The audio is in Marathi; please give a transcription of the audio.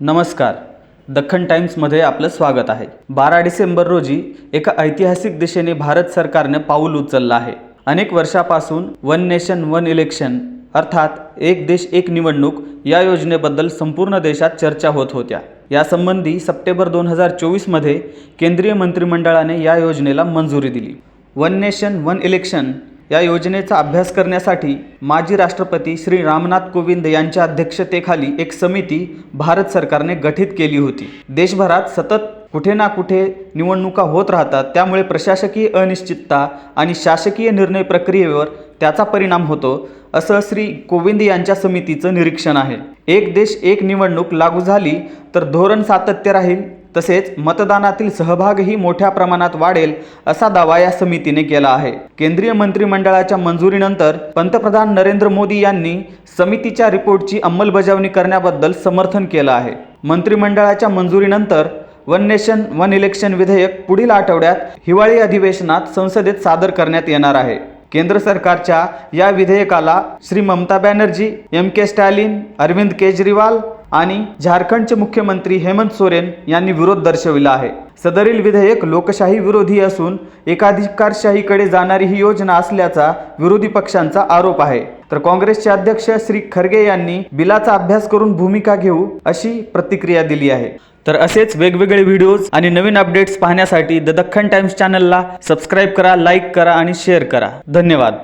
नमस्कार. दख्खन टाइम्समध्ये आपलं स्वागत आहे. बारा डिसेंबर रोजी एका ऐतिहासिक दिशेने भारत सरकारने पाऊल उचललं आहे. अनेक वर्षापासून वन नेशन वन इलेक्शन अर्थात एक देश एक निवडणूक या योजनेबद्दल संपूर्ण देशात चर्चा होत होत्या. यासंबंधी सप्टेंबर दोन हजार चोवीसमध्ये केंद्रीय मंत्रिमंडळाने या योजनेला मंजुरी दिली. वन नेशन वन इलेक्शन या योजनेचा अभ्यास करण्यासाठी माजी राष्ट्रपती श्री रामनाथ कोविंद यांच्या अध्यक्षतेखाली एक समिती भारत सरकारने गठीत केली होती. देशभरात सतत कुठे ना कुठे निवडणुका होत राहतात त्यामुळे प्रशासकीय अनिश्चितता आणि शासकीय निर्णय प्रक्रियेवर त्याचा परिणाम होतो असं श्री कोविंद यांच्या समितीचं निरीक्षण आहे. एक देश एक निवडणूक लागू झाली तर धोरण सातत्य राहील तसेच मतदानातील सहभागही मोठ्या प्रमाणात वाढेल असा दावा या समितीने केला आहे. केंद्रीय मंत्रिमंडळाच्या मंजुरीनंतर पंतप्रधान नरेंद्र मोदी यांनी समितीच्या रिपोर्टची अंमलबजावणी करण्याबद्दल समर्थन केलं आहे. मंत्रिमंडळाच्या मंजुरीनंतर वन नेशन वन इलेक्शन विधेयक पुढील आठवड्यात हिवाळी अधिवेशनात संसदेत सादर करण्यात येणार आहे. केंद्र सरकारच्या या विधेयकाला श्री ममता बॅनर्जी एम के स्टॅलिन अरविंद केजरीवाल आणि झारखंडचे मुख्यमंत्री हेमंत सोरेन यांनी विरोध दर्शविला आहे. सदरील विधेयक लोकशाही विरोधी असून एकाधिकारशाहीकडे जाणारी ही योजना असल्याचा विरोधी पक्षांचा आरोप आहे. तर काँग्रेसचे अध्यक्ष श्री खरगे यांनी बिलाचा अभ्यास करून भूमिका घेऊ अशी प्रतिक्रिया दिली आहे. तर असेच वेगवेगळे व्हिडिओज आणि नवीन अपडेट्स पाहण्यासाठी द दख्खन टाइम्स चॅनलला सबस्क्राईब करा लाईक करा आणि शेअर करा. धन्यवाद.